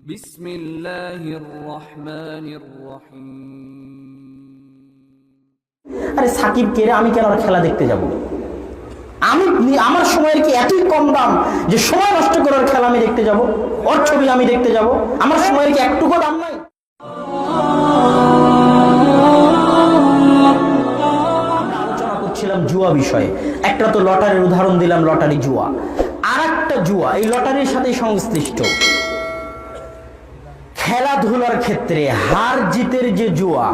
بسم الله الرحمن الرحيم আরে সাকিব কেরে আমি কেন আর খেলা দেখতে যাব আমি নি- আমার সময়ের কি এতই কম দাম যে সময় নষ্ট করার খেলা আমি দেখতে যাব ওর ছবি আমি দেখতে যাব আমার সময়ের কি একটুকু দাম নাই আমরা আলোচনা করছিলাম জুয়া বিষয়ে একটা তো লটারির উদাহরণ দিলাম লটারি জুয়া আর একটা জুয়া এই লটারির সাথে সংশ্লিষ্ট খেলাধুলার ক্ষেত্রে হার জিতের যে জুয়া,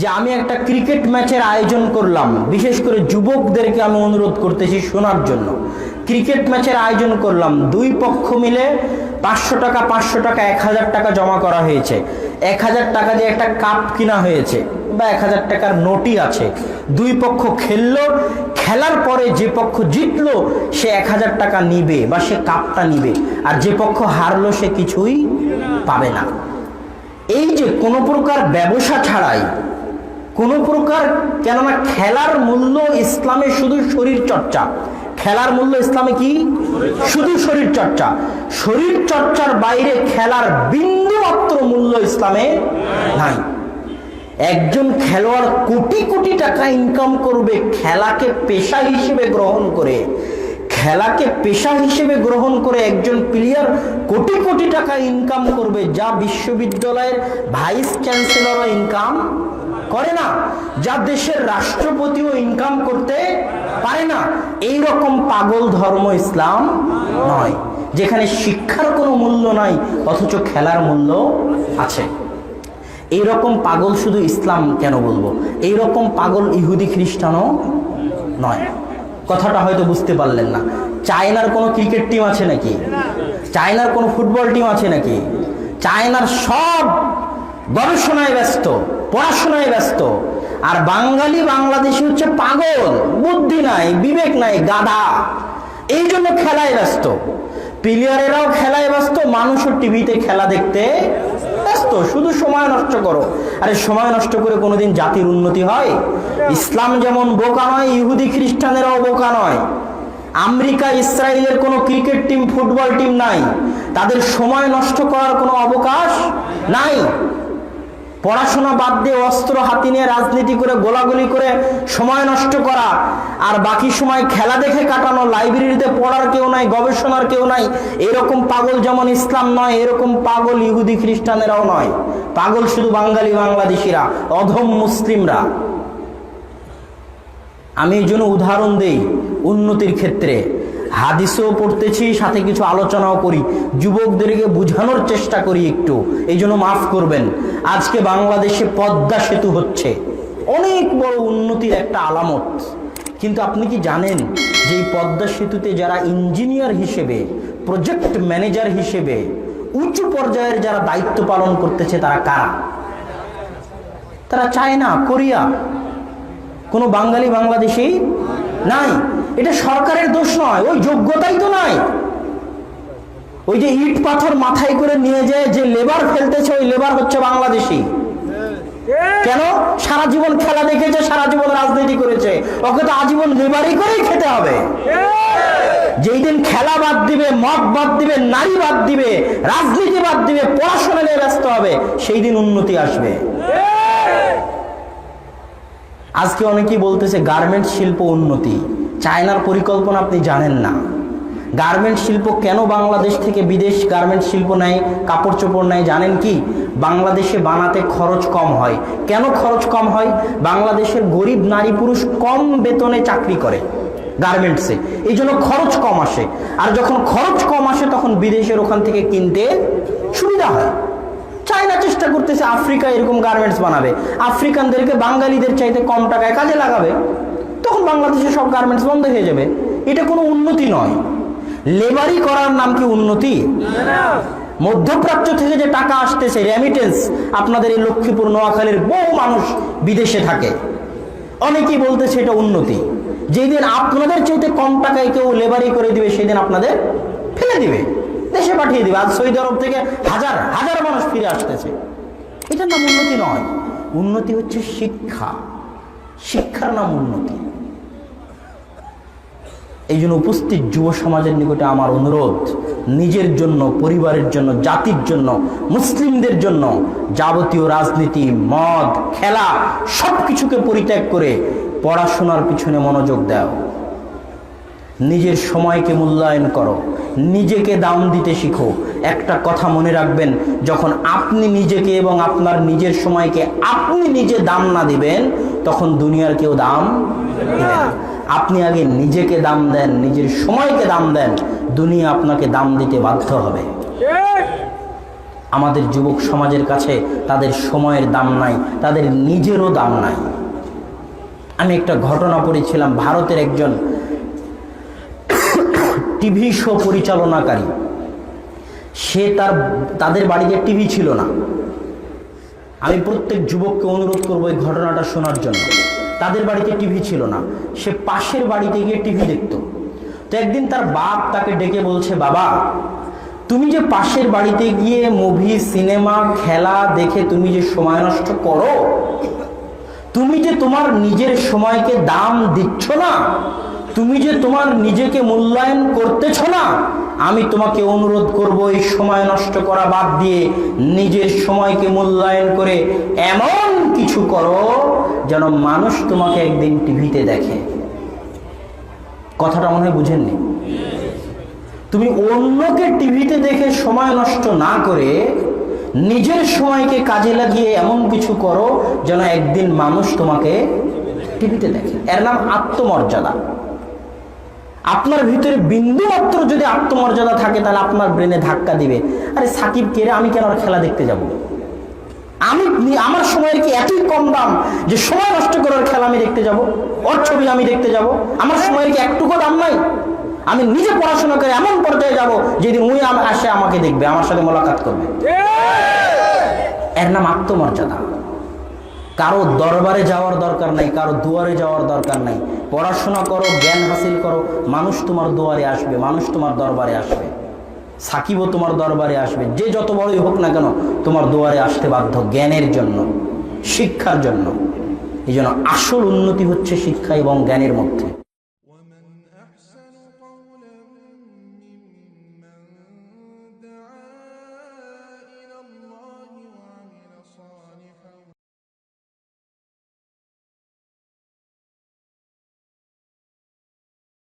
যে আমি একটা ক্রিকেট ম্যাচের আয়োজন করলাম, বিশেষ করে যুবকদেরকে আমি অনুরোধ করতেছি শোনার জন্য। ক্রিকেট ম্যাচের আয়োজন করলাম, দুই পক্ষ মিলে পাঁচশো টাকা পাঁচশো টাকা, এক হাজার টাকা জমা করা হয়েছে। এক হাজার টাকা দিয়ে একটা কাপ কিনা হয়েছে। বা এক হাজার টাকার নোটই আছে। দুই পক্ষ খেললো, খেলার পরে যে পক্ষ জিতলো, সে এক হাজার টাকা নিবে বা সে কাপটা নিবে। আর যে পক্ষ হারলো, সে কিছুই পাবে না। এই যে কোনো প্রকার ব্যবসা ছাড়াই, কোনো প্রকার কেননা খেলার মূল্য ইসলামে শুধু শরীর চর্চা। খেলার মূল্য ইসলামে কি? শুধু শরীর চর্চা। শরীর চর্চার বাইরে খেলার বিন্দু মাত্র মূল্য ইসলামে নাই। একজন খেলোয়াড় কোটি কোটি টাকা ইনকাম করবে, খেলাকে পেশা হিসেবে গ্রহণ করে। খেলাকে পেশা হিসেবে গ্রহণ করে একজন প্লেয়ার কোটি কোটি টাকা ইনকাম করবে, যা বিশ্ববিদ্যালয়ের ভাইস চ্যান্সেলরও ইনকাম করে না, যা দেশের রাষ্ট্রপতিও ইনকাম করতে পারে না। এই রকম পাগল ধর্ম ইসলাম নয়, যেখানে শিক্ষার কোনো মূল্য নাই, অথচ খেলার মূল্য আছে। এই রকম পাগল শুধু ইসলাম কেন বলব? এই রকম পাগল ইহুদি খ্রিস্টানও নয়। কথাটা হয়তো বুঝতে পারলেন না। চায়নার কোনো ক্রিকেট টিম আছে নাকি? চায়নার কোনো ফুটবল টিম আছে নাকি? চায়নার সব গবেষণায় ব্যস্ত, পড়াশোনায় ব্যস্ত। আর বাঙালি বাংলাদেশি হচ্ছে পাগল। বুদ্ধি নাই, বিবেক নাই, গাধা। এই জন্য খেলায় ব্যস্ত। প্লেয়ারেরাও খেলায় ব্যস্ত, মানুষও টিভিতে খেলা দেখতে ব্যস্ত, শুধু সময় নষ্ট করো। আরে, সময় নষ্ট করে কোনোদিন জাতির উন্নতি হয়? ইসলাম যেমন বোকা নয়, ইহুদি খ্রিস্টানেরাও বোকা নয়। আমেরিকা, ইসরায়েলের কোনো ক্রিকেট টিম, ফুটবল টিম নাই। তাদের সময় নষ্ট করার কোনো অবকাশ নাই। পড়াশোনা বাদ দিয়ে অস্ত্র হাতি নিয়ে রাজনীতি করে গোলাগুলি করে সময় নষ্ট করা, আর বাকি সময় খেলা দেখে কাটানো, লাইব্রেরিতে পড়ার কেউ নাই, গবেষণার কেউ নাই, এরকম পাগল যেমন ইসলাম নয়, এরকম পাগল ইহুদি খ্রিস্টানেরাও নয়। পাগল শুধু বাঙালি বাংলাদেশিরা, অধম মুসলিমরা। আমি এই জন্য উদাহরণ দেই উন্নতির ক্ষেত্রে। হাদিসেও পড়তেছি, সাথে কিছু আলোচনাও করি। যুবকদেরকে বোঝানোর চেষ্টা করি একটু। এই জন্য মাফ করবেন। আজকে বাংলাদেশে পদ্মা সেতু হচ্ছে। অনেক বড় উন্নতির একটা আলামত। কিন্তু আপনি কি জানেন যে এই পদ্মা সেতুতে যারা ইঞ্জিনিয়ার হিসেবে, প্রজেক্ট ম্যানেজার হিসেবে, উঁচু পর্যায়ের যারা দায়িত্ব পালন করতেছে, তারা কারা? তারা চায়না, কোরিয়া। কোনো বাঙালি বাংলাদেশি? নাই। এটা সরকারের দোষ নয়, ওই যোগ্যতাই তো নাই। ওই যে ইট পাথর মাথায় করে নিয়ে যায় যে লেবার ফেলতেছে, ওই লেবার হচ্ছে বাংলাদেশি। কেন? সারা জীবন খেলা দেখেছে, সারা জীবন রাজনীতি করেছে। ওকে তো আজীবন লেবারই করেই খেতে হবে। যেই দিন খেলা বাদ দিবে মদ বাদ দিবে, নারী বাদ দিবে, রাজনীতি বাদ দিবে, পড়াশোনা নিয়ে ব্যস্ত হবে, সেই দিন উন্নতি আসবে। আজকে অনেকেই বলতেছে গার্মেন্ট শিল্প উন্নতি। চায়নার পরিকল্পনা আপনি জানেন না। গার্মেন্ট শিল্প কেন বাংলাদেশ থেকে বিদেশ গার্মেন্ট শিল্প নেয়, কাপড় চোপড় নেয়, জানেন কি? বাংলাদেশে বানাতে খরচ কম হয়। কেন খরচ কম হয়? বাংলাদেশের গরিব নারী পুরুষ কম বেতনে চাকরি করে গার্মেন্টসে এই জন্য খরচ কম আসে। আর যখন খরচ কম আসে, তখন বিদেশের ওখান থেকে কিনতে সুবিধা হয়। চায়না চেষ্টা করতেছে আফ্রিকা এরকম গার্মেন্টস বানাবে। আফ্রিকানদেরকে বাঙালিদের চাইতে কম টাকায় কাজে লাগাবে। তখন বাংলাদেশে সব গার্মেন্টস বন্ধ হয়ে যাবে। এটা কোনো উন্নতি নয়। লেবারি করার নাম কি উন্নতি? মধ্যপ্রাচ্য থেকে যে টাকা আসতেছে রেমিটেন্স আপনাদের এই লক্ষ্মীপুর, নোয়াখালীর বহু মানুষ বিদেশে থাকে। অনেকেই বলতেছে এটা উন্নতি। যেই দিন আপনাদের চাইতে কম টাকায় কেউ লেবারি করে দিবে, সেদিন আপনাদের ফেলে দিবে। দেশে পাঠিয়ে দিবে। আজ সৌদি আরব থেকে হাজার হাজার মানুষ ফিরে আসতেছে। এটার নাম উন্নতি নয়। উন্নতি হচ্ছে শিক্ষা। শিক্ষার নাম উন্নতি। এই জন্য উপস্থিত যুব সমাজের নিকটে আমার অনুরোধ, নিজের জন্য, পরিবারের জন্য, জাতির জন্য, মুসলিমদের জন্য যাবতীয় রাজনীতি, মদ, খেলা সব কিছুকে পরিত্যাগ করে পড়াশোনার পিছনে মনোযোগ দাও। নিজের সময়কে মূল্যায়ন করো। নিজেকে দাম দিতে শিখো। একটা কথা মনে রাখবেন, যখন আপনি নিজেকে এবং আপনার নিজের সময়কে আপনি নিজে দাম না দিবেন, তখন দুনিয়ার কেউ দাম আপনি আগে নিজেকে দাম দেন, নিজের সময়কে দাম দেন, দুনিয়া আপনাকে দাম দিতে বাধ্য হবে। আমাদের যুবক সমাজের কাছে তাদের সময়ের দাম নাই, তাদের নিজেরও দাম নাই। আমি একটা ঘটনা পড়েছিলাম, ভারতের একজন টিভি শো পরিচালনাকারী। সে তার, তাদের বাড়িতে টিভি ছিল না। আমি প্রত্যেক যুবককে অনুরোধ করব এই ঘটনাটা শোনার জন্য। তাদের বাড়িতে টিভি ছিল না। সে পাশের বাড়িতে গিয়ে টিভি দেখতো। তো একদিন তার বাপ তাকে ডেকে বলছে, বাবা, তুমি যে পাশের বাড়িতে গিয়ে মুভি, সিনেমা, খেলা দেখে তুমি যে সময় নষ্ট করো, তুমি যে তোমার নিজের সময়কে দাম দিচ্ছ না তুমি যে তোমার নিজেকে মূল্যায়ন করতেছ না, আমি তোমাকে অনুরোধ করব এই সময় নষ্ট করা বাদ দিয়ে নিজের সময়কে মূল্যায়ন করে এমন কিছু করো যেন মানুষ তোমাকে একদিন টিভিতে দেখে। কথাটা মনে হয় বুঝেননি? তুমি অন্যকে টিভিতে দেখে সময় নষ্ট না করে নিজের সময়কে কাজে লাগিয়ে এমন কিছু করো যেন একদিন মানুষ তোমাকে টিভিতে দেখে। এর নাম আত্মমর্যাদা। আপনার ভিতরে বিন্দু মাত্র যদি আত্মমর্যাদা থাকে, তাহলে আপনার ব্রেনে ধাক্কা দিবে। আরে সাকিব কেরে আমি কেন খেলা দেখতে যাব? আমি আমার সময়ের কি এতই কম দাম যে সময় নষ্ট করার খেলা আমি দেখতে যাব? ওর ছবি আমি দেখতে যাব? আমার সময়ের কি একটুকু দাম নাই? আমি নিজে পড়াশোনা করে এমন পর্যায়ে যাব যেদিন উনি আসে আমাকে দেখবে, আমার সাথে মোলাকাত করবে। এর নাম আত্মমর্যাদা। কারও দরবারে যাওয়ার দরকার নাই, কারও দুয়ারে যাওয়ার দরকার নাই। পড়াশোনা করো, জ্ঞান হাসিল করো, মানুষ তোমার দুয়ারে আসবে, মানুষ তোমার দরবারে আসবে। সাকিবও তোমার দরবারে আসবে, যে যত বড়ই হোক না কেন, তোমার দুয়ারে আসতে বাধ্য জ্ঞানের জন্য, শিক্ষার জন্য। এই জন্য আসল উন্নতি হচ্ছে শিক্ষা এবং জ্ঞানের মধ্যে।